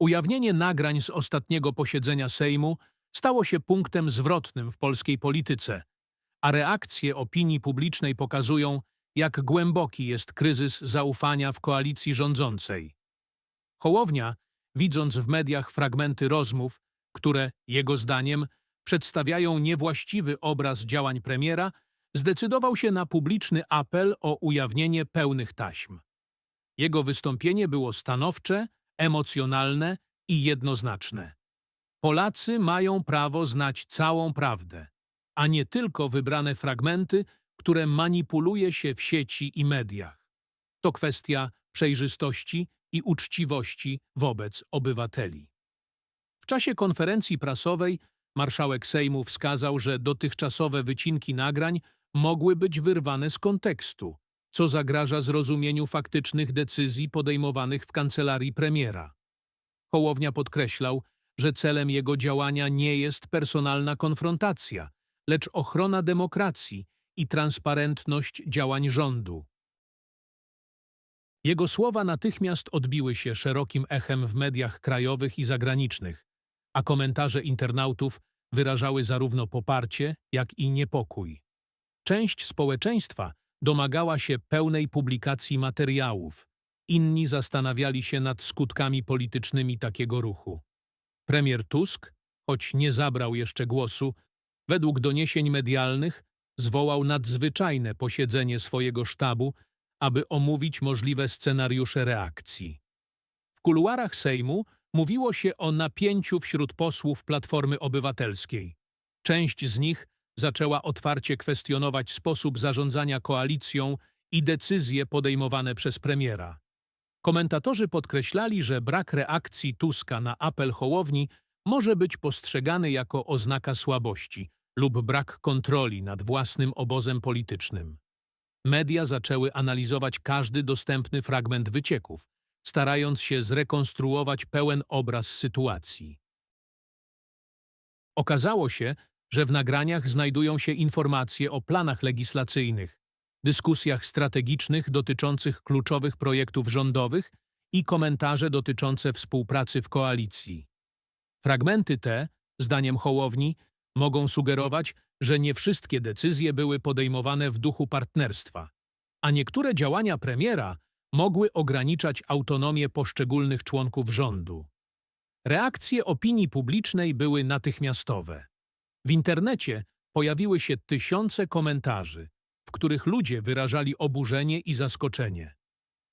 Ujawnienie nagrań z ostatniego posiedzenia Sejmu stało się punktem zwrotnym w polskiej polityce, a reakcje opinii publicznej pokazują, jak głęboki jest kryzys zaufania w koalicji rządzącej. Hołownia, widząc w mediach fragmenty rozmów, które, jego zdaniem, przedstawiają niewłaściwy obraz działań premiera, zdecydował się na publiczny apel o ujawnienie pełnych taśm. Jego wystąpienie było stanowcze, emocjonalne i jednoznaczne. Polacy mają prawo znać całą prawdę, a nie tylko wybrane fragmenty, które manipuluje się w sieci i mediach. To kwestia przejrzystości i uczciwości wobec obywateli. W czasie konferencji prasowej marszałek Sejmu wskazał, że dotychczasowe wycinki nagrań mogły być wyrwane z kontekstu, co zagraża zrozumieniu faktycznych decyzji podejmowanych w kancelarii premiera. Hołownia podkreślał, że celem jego działania nie jest personalna konfrontacja, lecz ochrona demokracji i transparentność działań rządu. Jego słowa natychmiast odbiły się szerokim echem w mediach krajowych i zagranicznych, a komentarze internautów wyrażały zarówno poparcie, jak i niepokój. Część społeczeństwa domagała się pełnej publikacji materiałów, inni zastanawiali się nad skutkami politycznymi takiego ruchu. Premier Tusk, choć nie zabrał jeszcze głosu, według doniesień medialnych zwołał nadzwyczajne posiedzenie swojego sztabu, aby omówić możliwe scenariusze reakcji. W kuluarach Sejmu mówiło się o napięciu wśród posłów Platformy Obywatelskiej. Część z nich zaczęła otwarcie kwestionować sposób zarządzania koalicją i decyzje podejmowane przez premiera. Komentatorzy podkreślali, że brak reakcji Tuska na apel Hołowni może być postrzegany jako oznaka słabości lub brak kontroli nad własnym obozem politycznym. Media zaczęły analizować każdy dostępny fragment wycieków, starając się zrekonstruować pełen obraz sytuacji. Okazało się, że w nagraniach znajdują się informacje o planach legislacyjnych, dyskusjach strategicznych dotyczących kluczowych projektów rządowych i komentarze dotyczące współpracy w koalicji. Fragmenty te, zdaniem Hołowni, mogą sugerować, że nie wszystkie decyzje były podejmowane w duchu partnerstwa, a niektóre działania premiera mogły ograniczać autonomię poszczególnych członków rządu. Reakcje opinii publicznej były natychmiastowe. W internecie pojawiły się tysiące komentarzy, w których ludzie wyrażali oburzenie i zaskoczenie.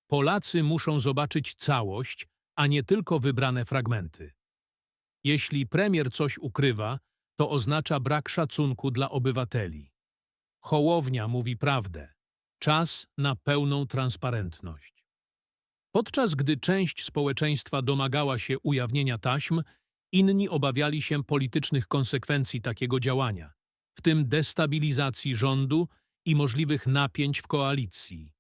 Polacy muszą zobaczyć całość, a nie tylko wybrane fragmenty. Jeśli premier coś ukrywa, to oznacza brak szacunku dla obywateli. Hołownia mówi prawdę. Czas na pełną transparentność. Podczas gdy część społeczeństwa domagała się ujawnienia taśm, inni obawiali się politycznych konsekwencji takiego działania, w tym destabilizacji rządu i możliwych napięć w koalicji.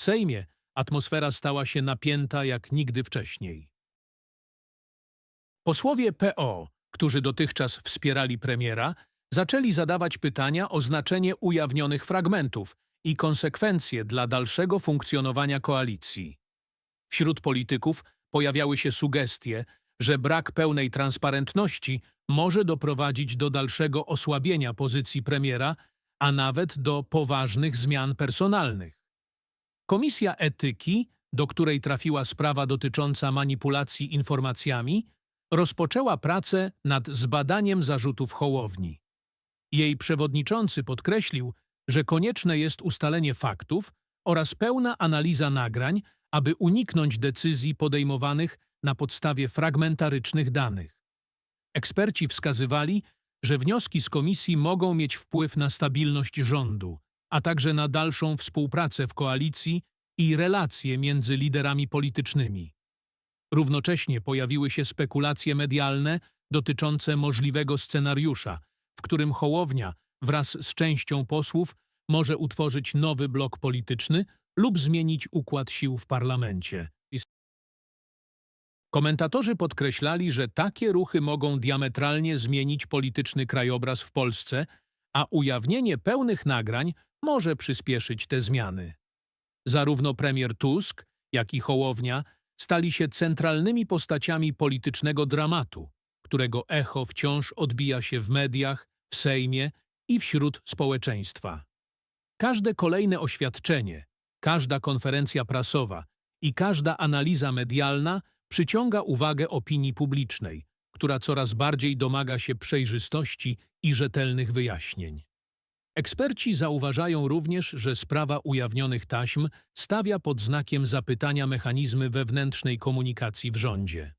W Sejmie atmosfera stała się napięta jak nigdy wcześniej. Posłowie PO, którzy dotychczas wspierali premiera, zaczęli zadawać pytania o znaczenie ujawnionych fragmentów i konsekwencje dla dalszego funkcjonowania koalicji. Wśród polityków pojawiały się sugestie, że brak pełnej transparentności może doprowadzić do dalszego osłabienia pozycji premiera, a nawet do poważnych zmian personalnych. Komisja etyki, do której trafiła sprawa dotycząca manipulacji informacjami, rozpoczęła pracę nad zbadaniem zarzutów Hołowni. Jej przewodniczący podkreślił, że konieczne jest ustalenie faktów oraz pełna analiza nagrań, aby uniknąć decyzji podejmowanych na podstawie fragmentarycznych danych. Eksperci wskazywali, że wnioski z komisji mogą mieć wpływ na stabilność rządu, a także na dalszą współpracę w koalicji i relacje między liderami politycznymi. Równocześnie pojawiły się spekulacje medialne dotyczące możliwego scenariusza, w którym Hołownia wraz z częścią posłów może utworzyć nowy blok polityczny lub zmienić układ sił w parlamencie. Komentatorzy podkreślali, że takie ruchy mogą diametralnie zmienić polityczny krajobraz w Polsce, a ujawnienie pełnych nagrań może przyspieszyć te zmiany. Zarówno premier Tusk, jak i Hołownia stali się centralnymi postaciami politycznego dramatu, którego echo wciąż odbija się w mediach, w Sejmie i wśród społeczeństwa. Każde kolejne oświadczenie, każda konferencja prasowa i każda analiza medialna przyciąga uwagę opinii publicznej, która coraz bardziej domaga się przejrzystości i rzetelnych wyjaśnień. Eksperci zauważają również, że sprawa ujawnionych taśm stawia pod znakiem zapytania mechanizmy wewnętrznej komunikacji w rządzie.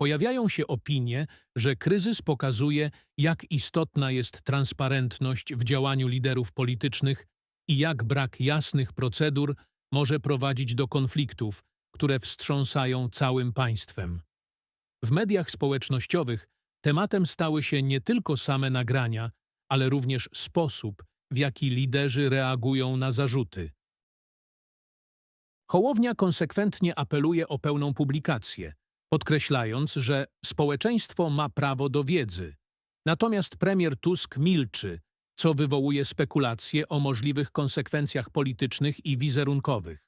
Pojawiają się opinie, że kryzys pokazuje, jak istotna jest transparentność w działaniu liderów politycznych i jak brak jasnych procedur może prowadzić do konfliktów, które wstrząsają całym państwem. W mediach społecznościowych tematem stały się nie tylko same nagrania, ale również sposób, w jaki liderzy reagują na zarzuty. Hołownia konsekwentnie apeluje o pełną publikację, podkreślając, że społeczeństwo ma prawo do wiedzy. Natomiast premier Tusk milczy, co wywołuje spekulacje o możliwych konsekwencjach politycznych i wizerunkowych.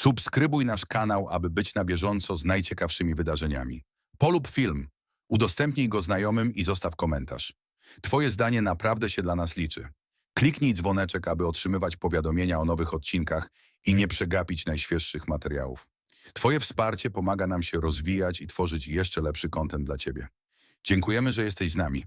Subskrybuj nasz kanał, aby być na bieżąco z najciekawszymi wydarzeniami. Polub film, udostępnij go znajomym i zostaw komentarz. Twoje zdanie naprawdę się dla nas liczy. Kliknij dzwoneczek, aby otrzymywać powiadomienia o nowych odcinkach i nie przegapić najświeższych materiałów. Twoje wsparcie pomaga nam się rozwijać i tworzyć jeszcze lepszy kontent dla Ciebie. Dziękujemy, że jesteś z nami.